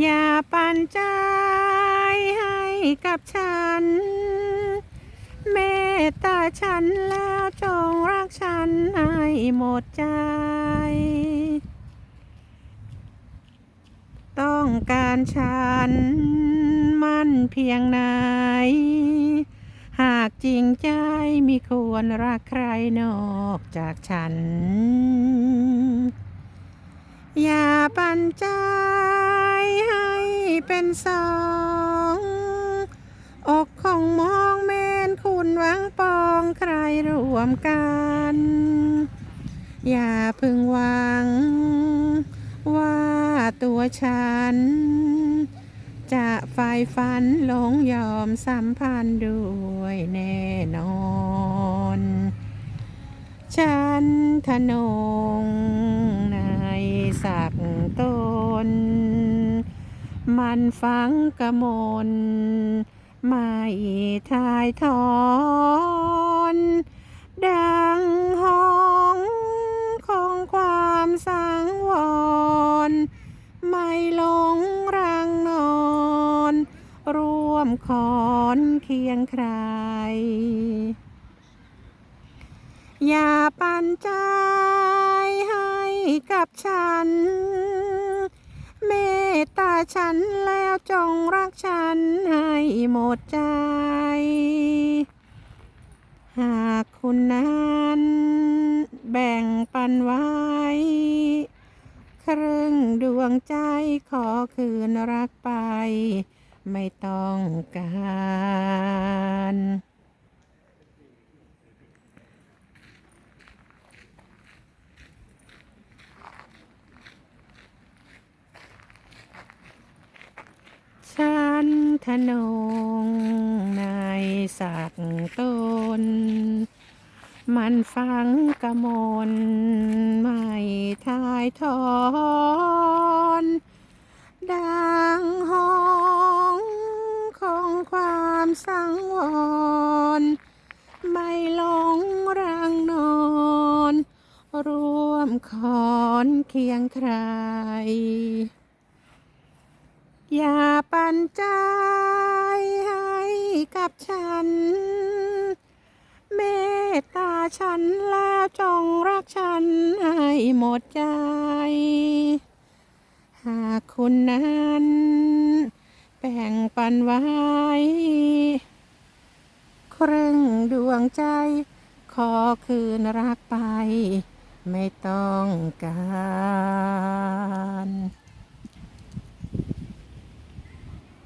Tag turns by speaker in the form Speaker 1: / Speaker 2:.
Speaker 1: อย่าปันใจให้กับฉัน เมตตาฉันแล้วจงรักฉันให้หมดใจ ต้องการฉันมั่นเพียงไหน หากจริงใจมีควรรักใครนอกจากฉัน อย่าปันใจ สองอกของมองเมนคุณหวังปองใครรวมกัน อย่าพึงหวัง ว่าตัวฉัน จะไฟฝันหลงยอมสัมพันธ์ด้วยแน่นอน ฉันทนงในสัก มันฟังกระมนไม่ทายทอน ดังห้องของความสังวร ไม่หลงรังนอน ร่วมคอนเคียงใคร อย่าปันใจให้กับฉัน ตาฉันแล้วจงรักฉันให้หมดใจ หากคุณนั้นแบ่งปันไว้ ครึ่งดวงใจขอคืนรักไป ไม่ต้องการ ฉัน ทนงในสักตนมันฟังกระมนไม่ทายทอน ดังห้องของความสังวร ไม่หลงรังนอน ร่วมคอนเคียงใคร อย่าปันใจให้กับฉัน เมตตาฉันแล้วจงรักฉันให้หมดใจ หากคุณนั้นแบ่งปันไว้ ครึ่งดวงใจ ขอคืนรักไป ไม่ต้องการ